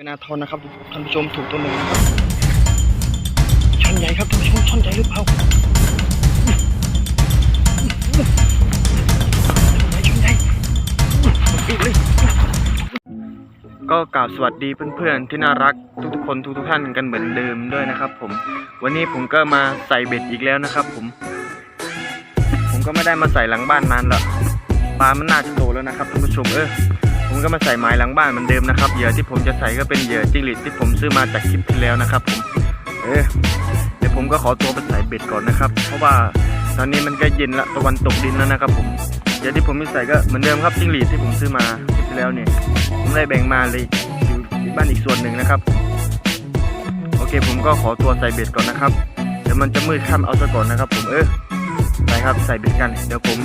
เป็นอาทรนะครับท่านผู้ชมถูกตัวหนึ่งนะครับช่อนใหญ่ครับท่านผู้ชมช่อนใหญ่หรือเปล่าช่อนใหญ่ช่อนใหญ่ก็กล่าวสวัสดีเพื่อนๆที่น่ารักทุกๆคนทุกๆท่านกันเหมือนเดิมด้วยนะครับผมวันนี้ผมก็มาใส่เบ็ดอีกแล้วนะครับ ผม ผมก็ไม่ได้มาใส่หลังบ้านนานแล้วปลามันน่าจะโตแล้วนะครับท่านผู้ชมเออ ผมก็มาใส่ไม้หลังบ้านเหมือนเดิมนะครับเหยื่อที่ผมจะใส่ก็เป็นเหยื่อจิ้งหรีดที่ผมซื้อมาจากคลิปที่แล้วนะครับผมเออเดี๋ยวผมก็ขอตัวไปใส่เบ็ดก่อนนะครับ เพราะว่าตอนนี้มันใกล้เย็นละตะวันตกดินแล้วนะครับผมเหยื่อที่ผมม่ใส่ก็เหมือนเดิมครับจิ้งหรีดที่ผมซื้อมาคลิปที่แล้วเนี่ย ผมได้แบ่งมาเลยอยู่ที่บ้านอีกส่วนหนึ่งนะครับโอเคผมก็ขอตัวใส่เบ็ดก่อนนะครับเดี๋ยวมันจะมืดค่ำเอาซะก่อนนะครับ ผมเออไปครับใส่เบ็ดกัน เดี๋ยวผม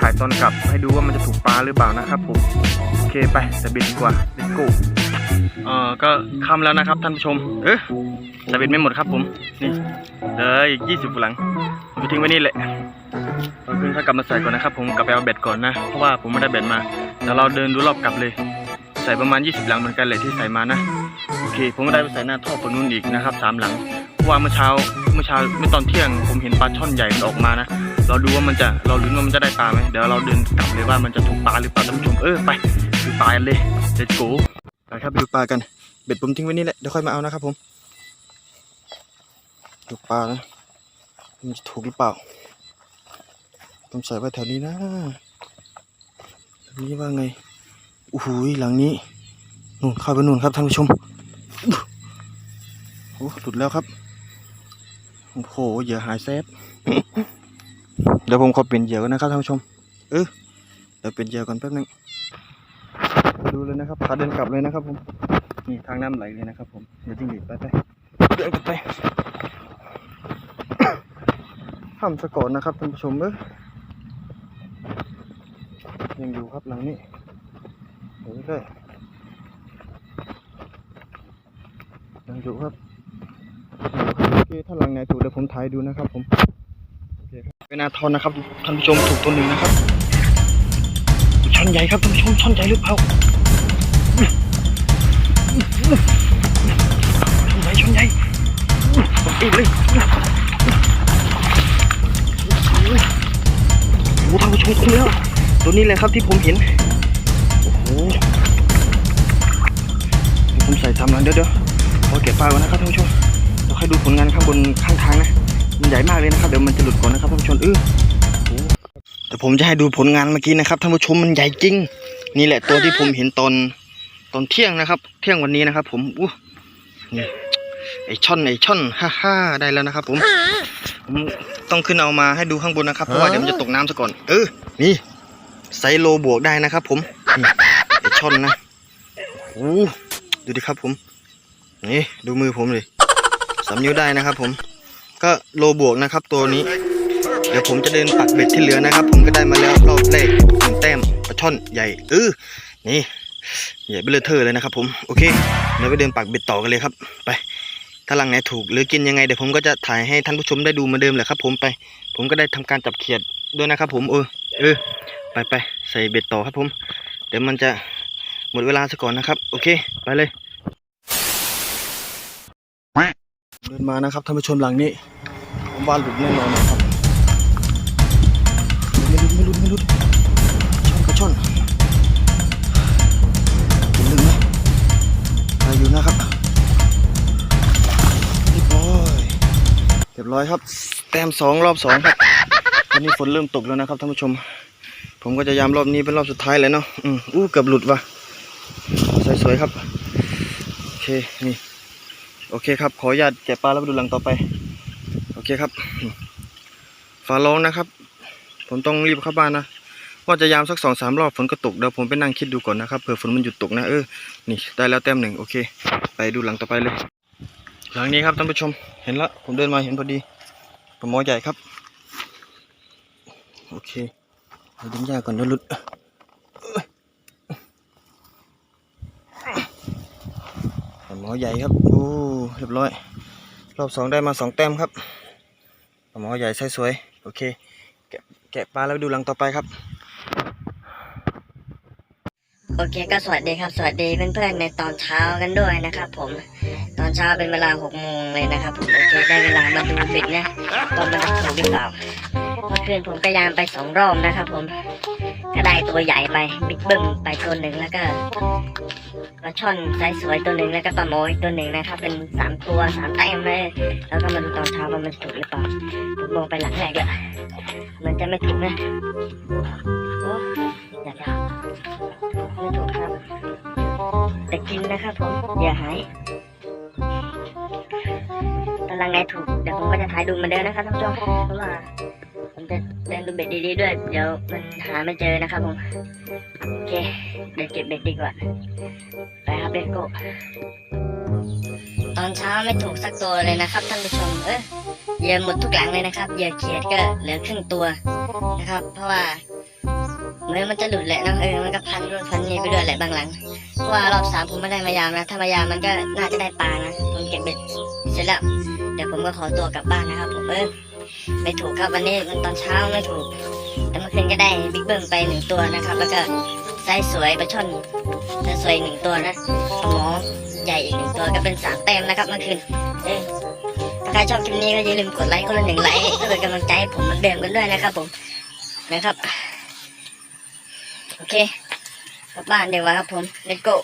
ถ่ายตอนกลับให้ดูว่ามันจะถูกปลาหรือเปล่านะครับผมโอเคไปแต่บิดดีกว่า let's go เอ่อก็ค่ำแล้วนะครับท่านผู้ชม เอ๊ะแต่บิดไม่หมดครับผมนี่เหลืออีกยี่สิบหลังผมจะทิ้งไว้นี่แหละเราเพิ่งถ้ากลับมาใส่ก่อนนะครับ ผมกลับไปเอาเบ็ดก่อนนะเพราะว่าผมไม่ได้เบ็ดมาเดี๋ยวเราเดินดูรอบกลับเลย ใส่ประมาณ 20 หลังเหมือนกันเลยที่ใส่มานะโอเค ผมก็ได้ไปใส่หน้าท่อฝั่งนู้นอีกนะครับสามหลังเพราะว่าเมื่อเช้าเมื่อเช้าเมื่อตอนเที่ยง ผมเห็นปลาช่อนใหญ่มันออกมานะ เราดูว่ามันจะเราลุ้นว่ามันจะได้ปลาไหมเดี๋ยวเราเดินกลับเลยว่ามันจะถูกปลาหรือเปล่าท่านผู้ชมเออไปดูปลากันเลย let's go ไปครับไปดูปลากันเบ็ดผมทิ้งไว้นี่แหละเดี๋ยวค่อยมาเอานะครับผมดูปลานะมันจะถูกหรือเปล่าต้องใส่ไว้แถวนี้นะนี้ว่าไงโอ้โหหลังนี้นู่นเข้าไปนู่นครับท่านผู้ชมโอ้หลุดแล้วครับโอ้โหเหยื่อหายแซฟ เดี๋ยวผมขอเปลี่ยนเหยื่อก่อนนะครับท่านผู้ชม เออเดี๋ยวเปลี่ยนเหยื่อก่อนแป๊บนึงดูเลยนะครับพาเดินกลับเลยนะครับผมนี่ทางน้ำไหลเลยนะครับ ผมเดี๋ยวจิ้งหรีดไปไปเดินกลับไปห้ามสะก่อนนะครับท่านผู้ชมเออยังอยู่ครับหลังนี้เดี๋ยวเลยยังอยู่ครับโอเคถ้าหลังไหนถูกเดี๋ยวผมถ่ายดูนะครับผม เป็นอาทรนะครับท่านผู้ชมถูกตัวหนึ่งนะครับช่อนใหญ่ครับท่านผู้ชมช่อนใหญ่หรือเปล่าช่อนใหญ่ช่อนใหญ่อีกเลยโอ้โหท่านผู้ชมคุ้มแล้วตัวนี้แหละครับที่ผมเห็นโอ้โหผมใส่ตามหลังเดี๋ยวเดี๋ยวขอเก็บปลาก่อนนะครับท่านผู้ชมเราค่อยดูผลงานข้างบนข้างทางนะ มันใหญ่มากเลยนะครับ เดี๋ยวมันจะหลุดก่อนนะครับท่านผู้ชมเออโอ้แต่ผมจะให้ดูผลงานเมื่อกี้นะครับท่านผู้ชมมันใหญ่จริง นี่แหละตัวที่ผมเห็นตอนตอนเที่ยงนะครับ เที่ยงวันนี้นะครับ ผมอู้นี่ไอช่อนไอช่อนฮ่าฮ่าได้แล้วนะครับ ผมผมต้องขึ้นเอามาให้ดูข้างบนนะครับเพราะว่าเดี๋ยวมันจะตกน้ำซะก่อน เออนี่ไซโลบวกได้นะครับ ผมนี่ไอช่อนนะโอ้ดูดิครับผม นี่ดูมือผมเลยสามนิ้วได้นะครับผม ก็โลบวกนะครับตัวนี้ เดี๋ยวผมจะเดินปักเบ็ดที่เหลือนะครับ ผมก็ได้มาแล้วรอบแรกหนึ่งแต้มปลาช่อนใหญ่เออนี่ใหญ่เบลเทอร์เลยนะครับผมโอเคเดี๋ยวไปเดินปักเบ็ดต่อกันเลยครับ ไปถ้าลังไหนถูกหรือกินยังไงเดี๋ยวผมก็จะถ่ายให้ท่านผู้ชมได้ดูเหมาเดิมแหละครับ ผมไป ผมก็ได้ทำการจับเขียดด้วยนะครับ ผมเออเออไปไปใส่เบ็ดต่อครับผม เดี๋ยวมันจะหมดเวลาซะก่อนนะครับ โอเค ไปเลย เดินมานะครับท่านผู้ชมหลังนี้ผมว่าหลุดแน่นอนนะครับไม่หลุดไม่หลุดไม่หลุดช่อนกระช่อนผมดึงนะไปอยู่นะครับเรียบร้อยเรียบร้อยครับแต้มสองรอบสองครับตอนนี้ฝนเริ่มตกแล้วนะครับท่านผู้ชม ผมก็จะยามรอบนี้เป็นรอบสุดท้ายเลยเนาะอืมอู้เกือบหลุดว่ะสวยๆครับโอเคนี่ โอเคครับ ขออนุญาตแกะปลาแล้วไปดูหลังต่อไป โอเคครับฟ้าร้องนะครับ ผมต้องรีบเข้าบ้านนะว่าจะยามสักสองสามรอบฝนก็ตกเดี๋ยวผมไปนั่งคิดดูก่อนนะครับเผื่อฝนมันหยุดตกนะเออนี่ได้แล้วแต้มหนึ่งโอเค ไปดูหลังต่อไปเลย หลังนี้ครับท่านผู้ชมเห็นล้วผมเดินมาเห็นพอดีปลาหมอใหญ่ครับ โอเคเอาดึงยาก่อนเดี๋ยวหลุด ปลา หมอใหญ่ครับโอ้เรียบร้อย รอบสองได้มาสองแต้มครับปลาหมอใหญ่ไซส์สวยโอเค แกะปลาแล้วดูหลังต่อไปครับโอเคก็สวัสดีครับสวัสดีเพื่อนๆในตอนเช้ากันด้วยนะครับ ผมตอนเช้าเป็นเวลาหกโมงเลยนะครับผมโอเคได้เวลามาดูบิดนะตอนมันจะถูกหรือเปล่า เมื่อคืนผมพยายามไปสองรอบนะครับ ผม ก็ได้ตัวใหญ่ไปบิ๊กบึ้มไปตัวหนึ่งแล้วก็ปลาช่อนไซส์สวยตัวหนึ่งแล้วก็ปลาโมอีกตัวหนึ่งนะครับ เป็นสามตัวสามแต้มเลย แล้วก็มาดูตอนเช้าว่ามันถูกหรือเปล่าผมมองไปหลังแรกเลยมันจะไม่ถูกนะโอ้อย่าจะไม่ถูกครับแต่กินนะครับผมอย่าหายตารางไงถูกเดี๋ยวผมก็จะถ่ายดูเหมือนเดิมนะครับท่านผู้ชมเพราะว่า เดินดูเบ็ดดีๆด้วย เดี๋ยวมันหาไม่เจอนะครับผมโอเคเดี๋ยวเก็บเบ็ดดีกว่าไปครับเบ็ดโกตอนเช้าไม่ถูกสักตัวเลยนะครับท่านผู้ชม เออเหยื่อหมดทุกหลังเลยนะครับเหยื่อเขียดก็เหลือครึ่งตัวนะครับ เพราะว่าเหมือนมันจะหลุดแหละเนอะเออมันก็พันรุ่นพันนี้ไปด้วยแหละบางหลังเพราะว่ารอบสามผมไม่ได้มายามนะถ้ามายามมันก็น่าจะได้ปลานะผมเก็บเบ็ดเสร็จแล้วเดี๋ยวผมก็ขอตัวกลับบ้านนะครับผมเออ ไม่ถูกครับวันนี้มันตอนเช้าไม่ถูก แต่เมื่อคืนก็ได้บิ๊กเบิ้มไปหนึ่งตัวนะครับ แล้วก็ไซส์สวยปลาช่อนไซส์สวยหนึ่งตัวนะหมอใหญ่อีกหนึ่งตัวก็เป็นสามแต้มนะครับเมื่อคืนเออถ้าใครชอบคลิปนี้ก็อย่าลืมกดไลค์คนละหนึ่งไลค์เพื่อเป็นกำลังใจให้ผมมือนเดิมกันด้วยนะครับ ผมนะครับ โอเคกลับบ้านเดี๋ยววะครับผม let's go